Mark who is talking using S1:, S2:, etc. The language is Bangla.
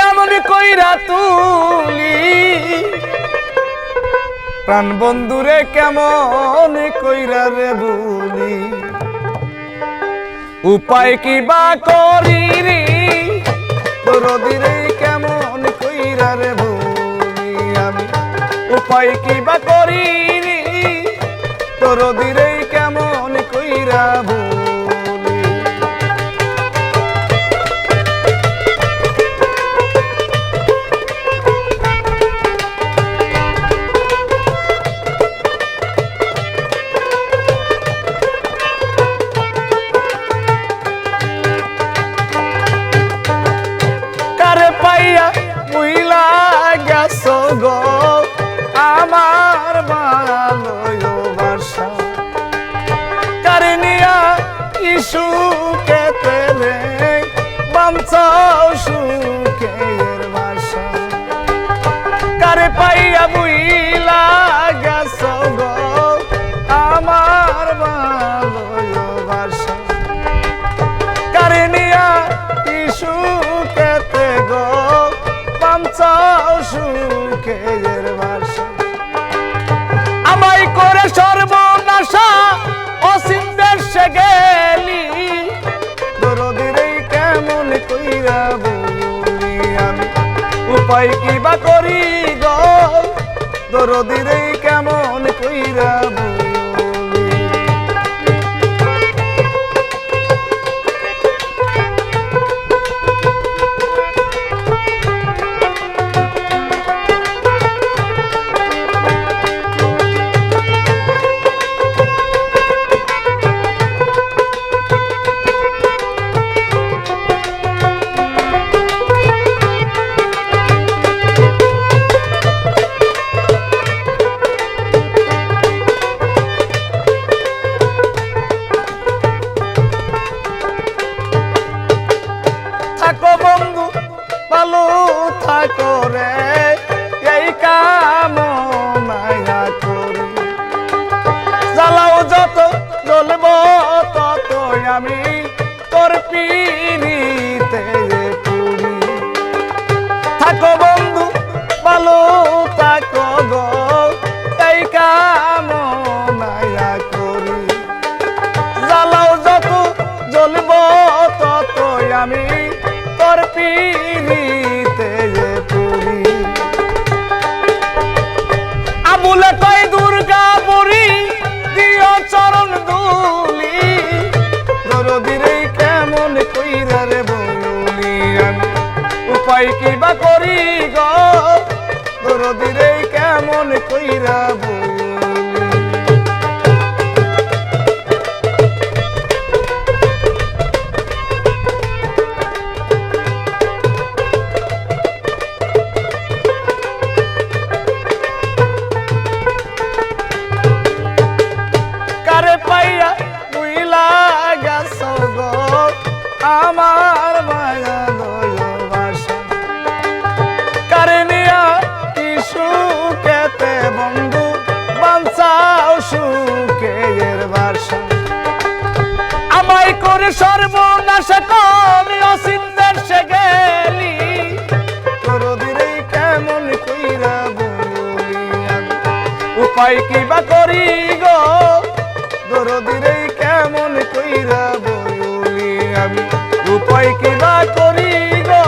S1: কেমন কইরা তুলি? প্রাণ বন্ধুরে কেমন কইরা রে বলি? উপায় কি বা করি রে কেমন কইরা রে বলি আমি? উপায় কি বা করি রে কেমন কইরা বলি? আমার ভালোবাসা কারে ইসু কেতে রে বামচাও সুখের বাসা কারে পাইয়া মুইলা গেছ গো আমার ভালোবাসা কারণিয়া সুখেতে গো পামচাও সুখের বাসা করে সর্বনাশা অসীম দেশে গেলি। দরদিরে কেমন কইরা বলি আমি? উপায় কি বা করি গো? দরদিরে কেমন কইরা বলি থাকো বন্ধু, ভালো থাকো গো। আমি তোর পিড়িতে পুরি আবুলে কই দুর্গা পুরি দিও চরণ দুলি দরদিরে কেমন কইরা রে উপায় কি বা করি গো। রোদিরে কেমন কইরা উপায় কি বা করি গো? দরদিরে কেমন কইরা বলি আমি? উপায় কি বা করি গো?